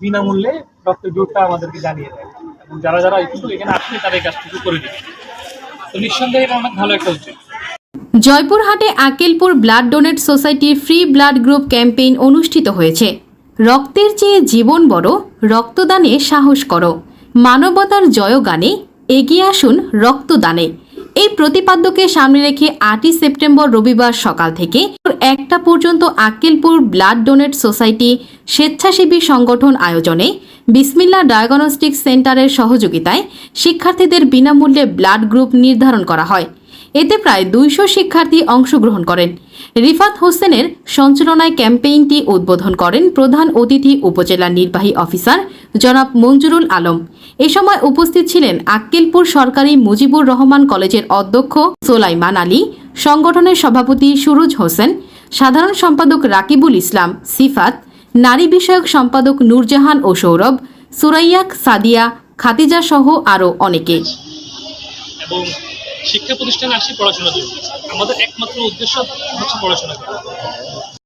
বিনামূল্যে রক্তের গ্রুপটা আমাদেরকে জানিয়ে দেয়। এবং যারা যারা এখানে আসলে তারা এই কাজটুকু করে দিবে তো নিঃসন্দেহে এটা অনেক ভালো একটা উদ্যোগ। জয়পুরহাটে আকেলপুর ব্লাড ডোনেট সোসাইটির ফ্রি ব্লাড গ্রুপ ক্যাম্পেইন অনুষ্ঠিত হয়েছে। রক্তের চেয়ে জীবন বড়, রক্তদানে সাহস করো। মানবতার জয়গানে এগিয়ে আসুন রক্তদানে। এই প্রতিপাদ্যকে সামনে রেখে আটই সেপ্টেম্বর রবিবার সকাল থেকে একটা পর্যন্ত আক্কেলপুর ব্লাড ডোনেট সোসাইটি স্বেচ্ছাসেবী সংগঠন আয়োজনে বিসমিল্লা ডায়াগনস্টিক সেন্টারের সহযোগিতায় শিক্ষার্থীদের বিনামূল্যে ব্লাড গ্রুপ নির্ধারণ করা হয়। এতে প্রায় দুইশো শিক্ষার্থী অংশগ্রহণ করেন। রিফাত হোসেনের সঞ্চালনায় ক্যাম্পেইনটি উদ্বোধন করেন প্রধান অতিথি উপজেলা নির্বাহী অফিসার জনাব মঞ্জুরুল আলম। এ সময় উপস্থিত ছিলেন আক্কেলপুর সরকারি মুজিবুর রহমান কলেজের অধ্যক্ষ সোলাইমান আলী, সংগঠনের সভাপতি সুরুজ হোসেন, সাধারণ সম্পাদক রাকিবুল ইসলাম সিফাত, নারী বিষয়ক সম্পাদক নূরজাহান ও সৌরভ, সুরাইয়াক সাদিয়া খাতিজা সহ আরও অনেকে। শিক্ষা প্রতিষ্ঠানে আসি পড়াশোনা জন্য। আমাদের একমাত্র উদ্দেশ্য হচ্ছে পড়াশোনা করা।